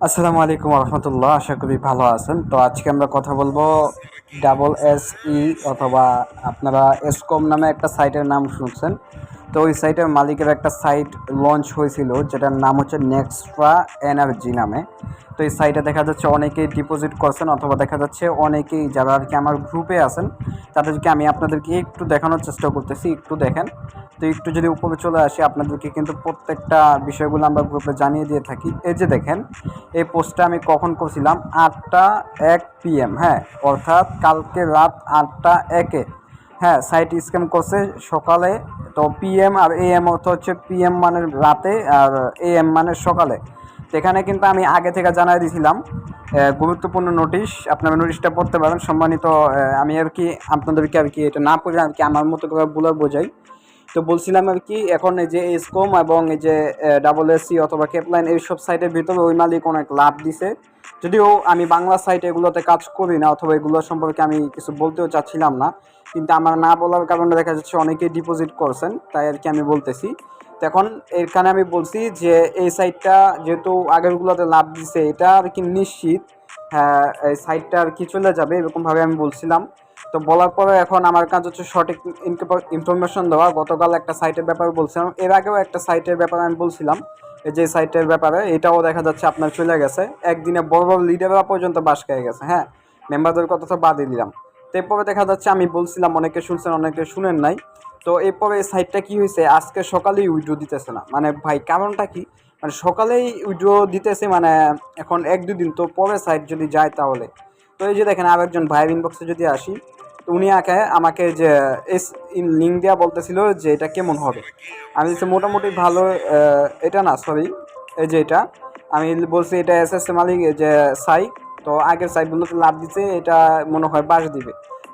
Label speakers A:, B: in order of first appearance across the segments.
A: আসসালামু আলাইকুম রহমতুল্লাহ আশা করি ভালো আছেন। তো আজকে আমরা কথা বলব ডাবল এস ই অথবা আপনারা এসকম নামে একটা সাইটের নাম শুনছেন। তো ওই সাইটের মালিকের একটা সাইট লঞ্চ হয়েছিল, যেটার নাম হচ্ছে নেক্সট্রা এনার্জি নামে। তো এই সাইটে দেখা যাচ্ছে অনেকেই ডিপোজিট করছেন অথবা দেখা যাচ্ছে অনেকেই যারা আর কি আমার গ্রুপে আছেন, তাদেরকে আমি আপনাদেরকে একটু দেখানোর চেষ্টা করতেছি, একটু দেখেন। তো একটু যদি উপরে চলে আসি, আপনাদেরকে কিন্তু প্রত্যেকটা বিষয়গুলো আমরা গ্রুপে জানিয়ে দিয়ে থাকি। এই যে দেখেন, এই পোস্টটা আমি কখন করছিলাম? আটটা এক পিএম হ্যাঁ অর্থাৎ কালকে রাত আটটা একে। হ্যাঁ সাইট স্ক্যাম করছে সকালে তো পিএম আর এএম অর্থ হচ্ছে পিএম মানে রাতে আর এএম মানে সকালে। তো এখানে কিন্তু আমি আগে থেকে জানাই দিয়েছিলাম গুরুত্বপূর্ণ নোটিশ আপনারা নোটিশটা পড়তে পারেন। সম্মানিত আমি আর কি, আপনাদেরকে আর কি এটা না পড়ে আর কি আমার মতো করে বলে বোঝাই? তো বলছিলাম আর কি, এখন এই যে এসকম এবং এই যে ডাবল এসি অথবা কেপলাইন এইসব সাইটের ভিতরে ওই মালিক অনেক লাভ দিছে। যদিও আমি বাংলা সাইট এগুলোতে কাজ করি না, অথবা এগুলো সম্পর্কে আমি কিছু বলতেও চাচ্ছিলাম না, কিন্তু আমার না বলার কারণে দেখা যাচ্ছে অনেকেই ডিপোজিট করছেন, তাই আর কি আমি বলতেছি। তো এখন এখানে আমি বলছি যে এই সাইটটা যেহেতু আগেরগুলোতে লাভ দিছে, এটা আর কি নিশ্চিত হ্যাঁ এই সাইটটা আর কি চলে যাবে এরকমভাবে আমি বলছিলাম। তো বলার পরে এখন আমার কাজ হচ্ছে সঠিক ইনফরমেশন দেওয়া, গতকাল একটা সাইটের ব্যাপারে বলছিলাম, এর আগেও একটা সাইটের ব্যাপারে আমি বলছিলাম। এই যে সাইটের ব্যাপারে, এটাও দেখা যাচ্ছে আপনার চলে গেছে। একদিনে বড় বড় লিডাররা পর্যন্ত বাস খেয়ে গেছে হ্যাঁ? মেম্বারদের কথা তো বাদই দিলাম। তো এরপরে দেখা যাচ্ছে, আমি বলছিলাম, অনেকে শুনছেন, অনেকে শুনেন নাই। তো এরপরে এই সাইটটা কি হয়েছে? আজকে সকালেই উইড্রো দিতেছে না। মানে ভাই, কারণটা কি? মানে সকালেই উইড্রো দিতেছে মানে এখন এক দুদিন, তো পরে সাইট যদি যায় তাহলে। তো এই যে দেখেন, আরেকজন ভাইয়ের ইনবক্সে যদি আসি উনি আঁকে, আমাকে যে এস লিঙ্ক দেওয়া বলতেছিল যে এটা কেমন হবে। আমি বলছি, মোটামুটি ভালো এটা না, সরি, এই যে এটা। আমি বলছি, এটা এস এস মালিক যে সাই, তো আগের সাইটগুলোতে লাভ দিতে এটা মনে হয় বাস দিবে।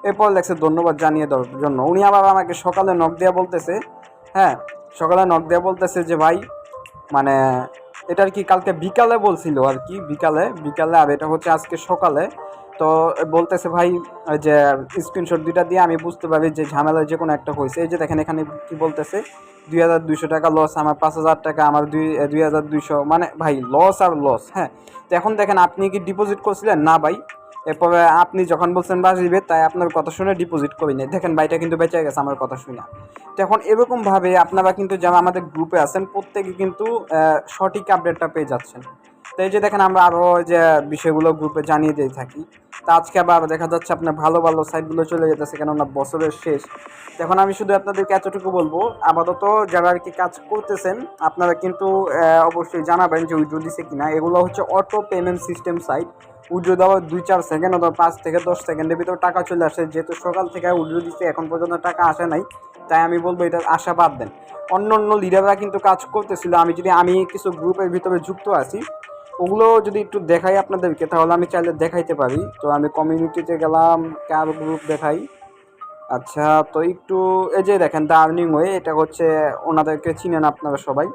A: এরপর দেখছে ধন্যবাদ জানিয়ে দেওয়ার জন্য। উনি আবার আমাকে সকালে নক দেওয়া বলতেছে হ্যাঁ সকালে নক দেওয়া বলতেছে যে, ভাই মানে এটা আর কি কালকে বিকালে বলছিল আর কি, বিকালে বিকালে, আর এটা হচ্ছে আজকে সকালে। তো বলতেছে ভাই যে স্ক্রিনশট দুইটা দিয়ে আমি বুঝতে পারি যে ঝামেলা যে কোনো একটা হয়েছে। এই যে দেখেন এখানে কি বলতেছে, দুই হাজার দুইশো টাকা লস আমার পাঁচ হাজার টাকা, আমার দুই দুই হাজার দুইশো মানে ভাই লস আর লস হ্যাঁ? তো এখন দেখেন আপনি কি ডিপোজিট করছিলেন? না ভাই। এরপরে আপনি যখন বলছেন বাসিবে তাই আপনার কথা শুনে ডিপোজিট করি নাই। দেখেন ভাইটা কিন্তু বেঁচে গেছে, আমার কথা শুনে। তো এখন এরকমভাবে আপনারা কিন্তু যারা আমাদের গ্রুপে আছেন, প্রত্যেকে কিন্তু সঠিক আপডেটটা পেয়ে যাচ্ছেন। তো এই যে দেখেন আমরা আরও যে বিষয়গুলো গ্রুপে জানিয়ে দিয়ে থাকি। তা আজকে আবার দেখা যাচ্ছে আপনার ভালো ভালো সাইটগুলো চলে যেতেছে কেননা বছরের শেষ। এখন আমি শুধু আপনাদেরকে এতটুকু বলব, আপাতত যারা আর কি কাজ করতেছেন, আপনারা কিন্তু অবশ্যই জানাবেন যে উইড্রো দিছে কিনা। এগুলো হচ্ছে auto payment system site withdraw দেওয়ার দুই চার সেকেন্ড অথবা পাঁচ থেকে দশ সেকেন্ডের ভিতর টাকা চলে আসে। যেহেতু সকাল থেকে উইড্রো দিচ্ছে এখন পর্যন্ত টাকা আসে নাই। তাই আমি বলব এটা আশা বাদ দেন। অন্য অন্য লিডাররা কিন্তু কাজ করতেছিল। আমি যদি, আমি কিছু গ্রুপের ভিতরে যুক্ত আছি ওগুলো যদি একটু দেখাই আপনাদেরকে, তাহলে আমি চাইলে দেখাইতে পারি। তো আমি কমিউনিটিতে গেলাম কার গ্রুপ দেখাই। আচ্ছা তো একটু এই যে দেখেন দ্য আর্নিং ওয়ে এটা হচ্ছে ওনাদেরকে চিনেন আপনারা সবাই।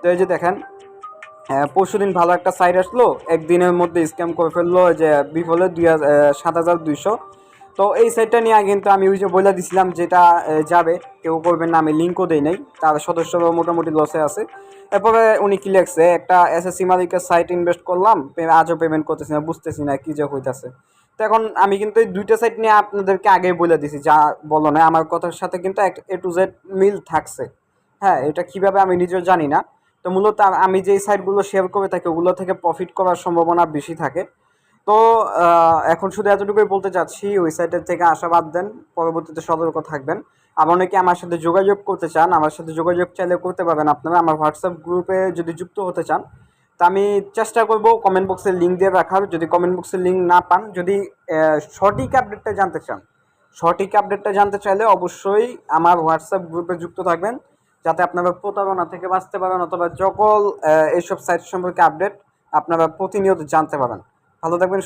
A: তো এই যে দেখেন পরশু দিন ভালো একটা সাইট আসলো, একদিনের মধ্যে স্ক্যাম করে ফেলল, যে বিফলে দুই হাজার সাত হাজার দুইশো। তো এই সাইটটা নিয়ে কিন্তু আমি ওই যে বলে দিছিলাম যেটা যাবে। কেউ করবেন না, আমি লিঙ্কও দেই নাই। তার সদস্যরা মোটামুটি লসে আছে। এরপরে উনি কি লেখছে, একটা এসএসসি মালিকের সাইট ইনভেস্ট করলাম আজও পেমেন্ট করতেছি না, বুঝতেছি না কী যে হইতাছে। তো এখন আমি কিন্তু এই দুইটা সাইট নিয়ে আপনাদেরকে আগেই বলে দিছি, যা বলো না। আমার কথার সাথে কিন্তু এক, এ টু জেড মিল থাকছে। হ্যাঁ এটা কীভাবে আমি নিজেও জানি না। তো মূলত আমি যেই সাইটগুলো শেয়ার করে থাকি, ওগুলো থেকে প্রফিট করার সম্ভাবনা বেশি থাকে। তো এখন শুধু এতটুকুই বলতে চাচ্ছি ওই সাইটের থেকে আশাবাদ দেন পরবর্তীতে সতর্ক থাকবেন। আর অনেকে আমার সাথে যোগাযোগ করতে চান আমার সাথে যোগাযোগ চাইলে করতে পারবেন আপনারা। আমার হোয়াটসঅ্যাপ গ্রুপে যদি যুক্ত হতে চান তা আমি চেষ্টা করব কমেন্ট বক্সে লিঙ্ক দিয়ে রাখার। যদি কমেন্ট বক্সে লিঙ্ক না পান যদি সঠিক আপডেটটা জানতে চান সঠিক আপডেটটা জানতে চাইলে অবশ্যই আমার হোয়াটসঅ্যাপ গ্রুপে যুক্ত থাকবেন যাতে আপনারা প্রতারণা থেকে বাঁচতে পারেন অথবা আহ, এইসব সাইট সম্পর্কে আপডেট আপনারা প্রতিনিয়ত জানতে পারেন ভালো থাকবেন